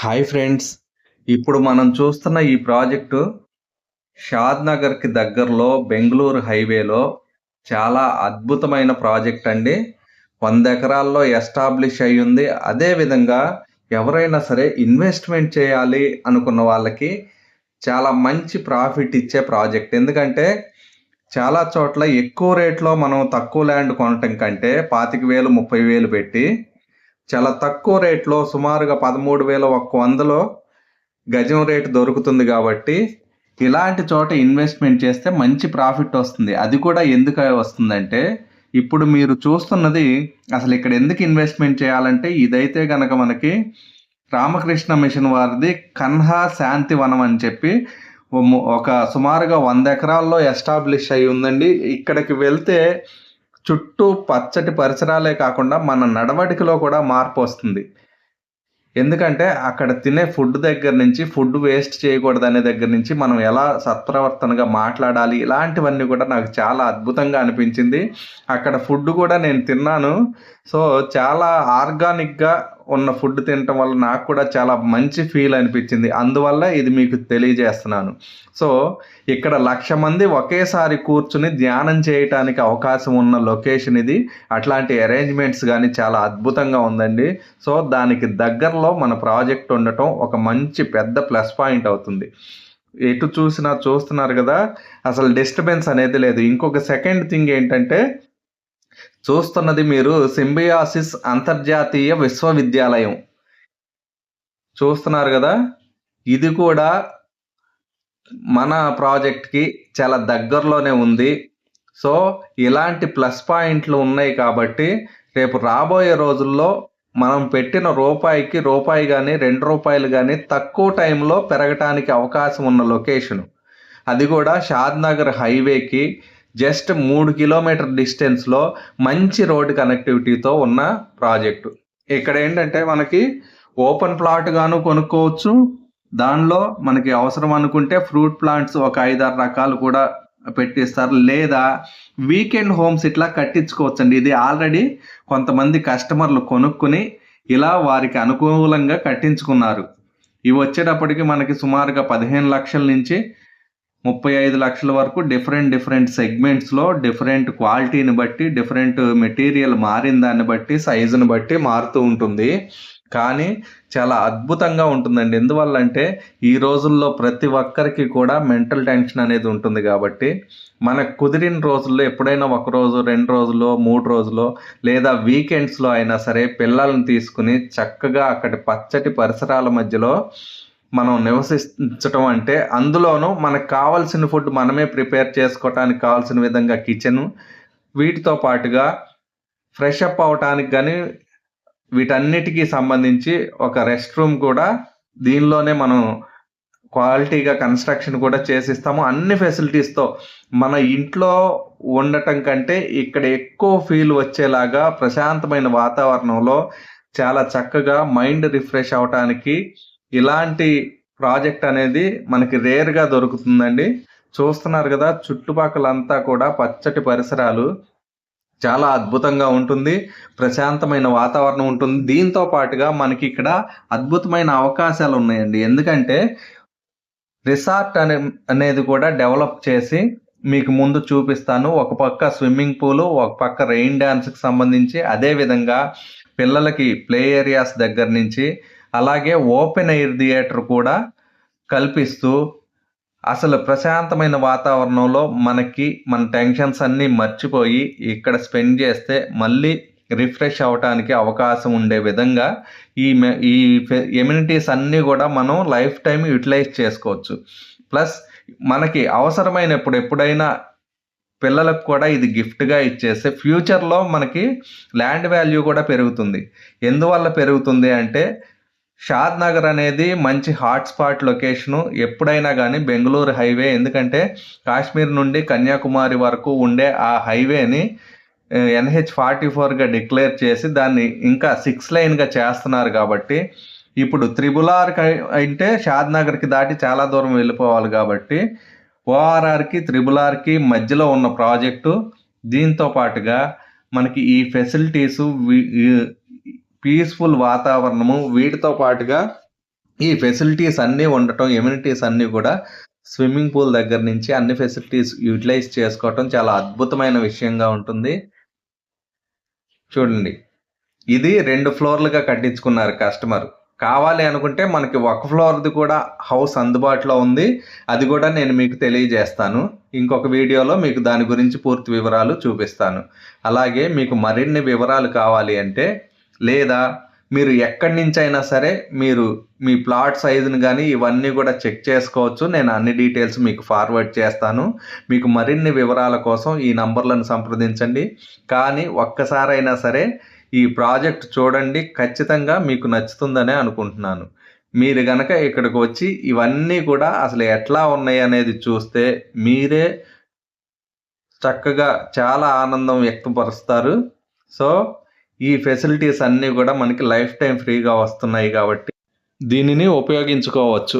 Hi friends. ఇప్పుడు మనం చూస్తున్న ఈ ప్రాజెక్టు షాద్ నగర్కి దగ్గరలో బెంగళూరు హైవేలో చాలా అద్భుతమైన ప్రాజెక్ట్ అండి. వంద ఎకరాల్లో ఎస్టాబ్లిష్ అయి ఉంది. అదేవిధంగా ఎవరైనా సరే ఇన్వెస్ట్మెంట్ చేయాలి అనుకున్న వాళ్ళకి చాలా మంచి ప్రాఫిట్ ఇచ్చే ప్రాజెక్ట్. ఎందుకంటే చాలా చోట్ల ఎక్కువ రేట్లో మనం తక్కువ ల్యాండ్ కొనటం కంటే పాతిక వేలు ముప్పై వేలు పెట్టి చాలా తక్కువ రేట్లో సుమారుగా పదమూడు వేల ఒక్క వందలో గజం రేటు దొరుకుతుంది కాబట్టి ఇలాంటి చోట ఇన్వెస్ట్మెంట్ చేస్తే మంచి ప్రాఫిట్ వస్తుంది. అది కూడా ఎందుకు వస్తుందంటే ఇప్పుడు మీరు చూస్తున్నది అసలు ఇక్కడ ఎందుకు ఇన్వెస్ట్మెంట్ చేయాలంటే ఇదైతే గనక మనకి రామకృష్ణ మిషన్ వారిది కన్హా శాంతి వనం అని చెప్పి ఒక సుమారుగా వంద ఎకరాల్లో ఎస్టాబ్లిష్ అయి ఉందండి. ఇక్కడికి వెళ్తే చుట్టూ పచ్చటి పరిసరాలే కాకుండా మన నడవడికలో కూడా మార్పు వస్తుంది. ఎందుకంటే అక్కడ తినే ఫుడ్ దగ్గర నుంచి ఫుడ్ వేస్ట్ చేయకూడదు అనే దగ్గర నుంచి మనం ఎలా సత్ప్రవర్తనగా మాట్లాడాలి ఇలాంటివన్నీ కూడా నాకు చాలా అద్భుతంగా అనిపించింది. అక్కడ ఫుడ్ కూడా నేను తిన్నాను. సో చాలా ఆర్గానిక్గా ఉన్న ఫుడ్ తినటం వల్ల నాకు కూడా చాలా మంచి ఫీల్ అనిపించింది. అందువల్ల ఇది మీకు తెలియజేస్తున్నాను. సో ఇక్కడ లక్ష మంది ఒకేసారి కూర్చుని ధ్యానం చేయటానికి అవకాశం ఉన్న లొకేషన్ ఇది. అట్లాంటి అరేంజ్మెంట్స్ కానీ చాలా అద్భుతంగా ఉందండి. సో దానికి దగ్గరలో మన ప్రాజెక్ట్ ఉండటం ఒక మంచి పెద్ద ప్లస్ పాయింట్ అవుతుంది. ఎటు చూసినా చూస్తున్నారు కదా అసలు డిస్టర్బెన్స్ అనేది లేదు. ఇంకొక సెకండ్ థింగ్ ఏంటంటే చూస్తున్నది మీరు సింబియాసిస్ అంతర్జాతీయ విశ్వవిద్యాలయం. చూస్తున్నారు కదా? ఇది కూడా మన ప్రాజెక్ట్కి చాలా దగ్గరలోనే ఉంది. సో ఇలాంటి ప్లస్ పాయింట్లు ఉన్నాయి కాబట్టి రేపు రాబోయే రోజుల్లో మనం పెట్టిన రూపాయికి రూపాయి కానీ రెండు రూపాయలు కానీ తక్కువ టైంలో పెరగటానికి అవకాశం ఉన్న లొకేషన్. అది కూడా షాద్ నగర్ హైవేకి జస్ట్ మూడు కిలోమీటర్ డిస్టెన్స్లో మంచి రోడ్డు కనెక్టివిటీతో ఉన్న ప్రాజెక్టు. ఇక్కడ ఏంటంటే మనకి ఓపెన్ ప్లాట్ గాను కొనుక్కోవచ్చు. దానిలో మనకి అవసరం అనుకుంటే ఫ్రూట్ ప్లాంట్స్ ఒక ఐదారు రకాలు కూడా పెట్టిస్తారు. లేదా వీకెండ్ హోమ్స్ ఇట్లా కట్టించుకోవచ్చు అండి ఇది ఆల్రెడీ కొంతమంది కస్టమర్లు కొనుక్కుని ఇలా వారికి అనుకూలంగా కట్టించుకున్నారు. ఇవి వచ్చేటప్పటికి మనకి సుమారుగా పదిహేను లక్షల నుంచి ముప్పై ఐదు లక్షల వరకు డిఫరెంట్ డిఫరెంట్ సెగ్మెంట్స్లో డిఫరెంట్ క్వాలిటీని బట్టి డిఫరెంట్ మెటీరియల్ మారిన దాన్ని బట్టి సైజుని బట్టి మారుతూ ఉంటుంది. కానీ చాలా అద్భుతంగా ఉంటుందండి. ఎందువల్ల అంటే ఈ రోజుల్లో ప్రతి ఒక్కరికి కూడా మెంటల్ టెన్షన్ అనేది ఉంటుంది కాబట్టి మనకు కుదిరిన రోజుల్లో ఎప్పుడైనా ఒక రోజు రెండు రోజులు మూడు రోజులు లేదా వీకెండ్స్లో అయినా సరే పిల్లల్ని తీసుకుని చక్కగా అక్కడి పచ్చటి పరిసరాల మధ్యలో మనం నివసించటం అంటే అందులోనూ మనకు కావాల్సిన ఫుడ్ మనమే ప్రిపేర్ చేసుకోవటానికి కావాల్సిన విధంగా కిచెన్ వీటితో పాటుగా ఫ్రెష్ అప్ అవటానికి కానీ వీటన్నిటికీ సంబంధించి ఒక రెస్ట్ రూమ్ కూడా దీనిలోనే మనం క్వాలిటీగా కన్స్ట్రక్షన్ కూడా చేసిస్తాము. అన్ని ఫెసిలిటీస్తో మన ఇంట్లో ఉండటం కంటే ఇక్కడ ఎక్కువ ఫీల్ వచ్చేలాగా ప్రశాంతమైన వాతావరణంలో చాలా చక్కగా మైండ్ రిఫ్రెష్ అవటానికి ఇలాంటి ప్రాజెక్ట్ అనేది మనకి రేర్గా దొరుకుతుందండి. చూస్తున్నారు కదా చుట్టుపక్కలంతా కూడా పచ్చటి పరిసరాలు చాలా అద్భుతంగా ఉంటుంది. ప్రశాంతమైన వాతావరణం ఉంటుంది. దీంతో పాటుగా మనకి ఇక్కడ అద్భుతమైన అవకాశాలు ఉన్నాయండి. ఎందుకంటే రిసార్ట్ అనే అనేది కూడా డెవలప్ చేసి మీకు ముందు చూపిస్తాను. ఒక పక్క స్విమ్మింగ్ పూలు ఒక పక్క రెయిన్ డ్యాన్స్కి సంబంధించి అదే విధంగా పిల్లలకి ప్లే ఏరియాస్ దగ్గర నుంచి అలాగే ఓపెన్ ఎయిర్ థియేటర్ కూడా కల్పిస్తూ అసలు ప్రశాంతమైన వాతావరణంలో మనకి మన టెన్షన్స్ అన్నీ మర్చిపోయి ఇక్కడ స్పెండ్ చేస్తే మళ్ళీ రిఫ్రెష్ అవటానికి అవకాశం ఉండే విధంగా ఈ ఈ ఎమ్యూనిటీస్ అన్నీ కూడా మనం లైఫ్ టైం యూటిలైజ్ చేసుకోవచ్చు. ప్లస్ మనకి అవసరమైనప్పుడు ఎప్పుడైనా పిల్లలకు కూడా ఇది గిఫ్ట్గా ఇచ్చేస్తే ఫ్యూచర్లో మనకి ల్యాండ్ వాల్యూ కూడా పెరుగుతుంది. ఎందువల్ల పెరుగుతుంది అంటే షాద్ నగర్ అనేది మంచి హాట్స్పాట్ లొకేషను ఎప్పుడైనా కానీ బెంగళూరు హైవే. ఎందుకంటే కాశ్మీర్ నుండి కన్యాకుమారి వరకు ఉండే ఆ హైవేని ఎన్హెచ్ ఫార్టీ ఫోర్గా డిక్లేర్ చేసి దాన్ని ఇంకా సిక్స్ లైన్గా చేస్తున్నారు కాబట్టి ఇప్పుడు త్రిబుల్ ఆర్ అంటే షాద్ నగర్కి దాటి చాలా దూరం వెళ్ళిపోవాలి కాబట్టి ఓఆర్ఆర్కి త్రిబుల్ ఆర్కి మధ్యలో ఉన్న ప్రాజెక్టు దీంతో పాటుగా మనకి ఈ ఫెసిలిటీసు పీస్ఫుల్ వాతావరణము వీటితో పాటుగా ఈ ఫెసిలిటీస్ అన్నీ ఉండటం ఎమ్యూనిటీస్ అన్నీ కూడా స్విమ్మింగ్ పూల్ దగ్గర నుంచి అన్ని ఫెసిలిటీస్ యూటిలైజ్ చేసుకోవటం చాలా అద్భుతమైన విషయంగా ఉంటుంది. చూడండి. ఇది రెండు ఫ్లోర్లుగా కట్టించుకున్నారు కస్టమర్. కావాలి అనుకుంటే మనకి ఒక ఫ్లోర్ది కూడా హౌస్ అందుబాటులో ఉంది. అది కూడా నేను మీకు తెలియజేస్తాను. ఇంకొక వీడియోలో మీకు దాని గురించి పూర్తి వివరాలు చూపిస్తాను. అలాగే మీకు మరిన్ని వివరాలు కావాలి అంటే లేదా మీరు ఎక్కడి నుంచి అయినా సరే మీరు మీ ప్లాట్ సైజుని కానీ ఇవన్నీ కూడా చెక్ చేసుకోవచ్చు. నేను అన్ని డీటెయిల్స్ మీకు ఫార్వర్డ్ చేస్తాను. మీకు మరిన్ని వివరాల కోసం ఈ నంబర్లను సంప్రదించండి. కానీ ఒక్కసారైనా సరే ఈ ప్రాజెక్ట్ చూడండి. ఖచ్చితంగా మీకు నచ్చుతుందనే అనుకుంటున్నాను. మీరు గనక ఇక్కడికి వచ్చి ఇవన్నీ కూడా అసలు ఎట్లా ఉన్నాయి అనేది చూస్తే మీరే చక్కగా చాలా ఆనందం వ్యక్తపరుస్తారు. సో ఈ ఫెసిలిటీస్ అన్నీ కూడా మనకి లైఫ్ టైం ఫ్రీగా వస్తున్నాయి కాబట్టి దీనిని ఉపయోగించుకోవచ్చు.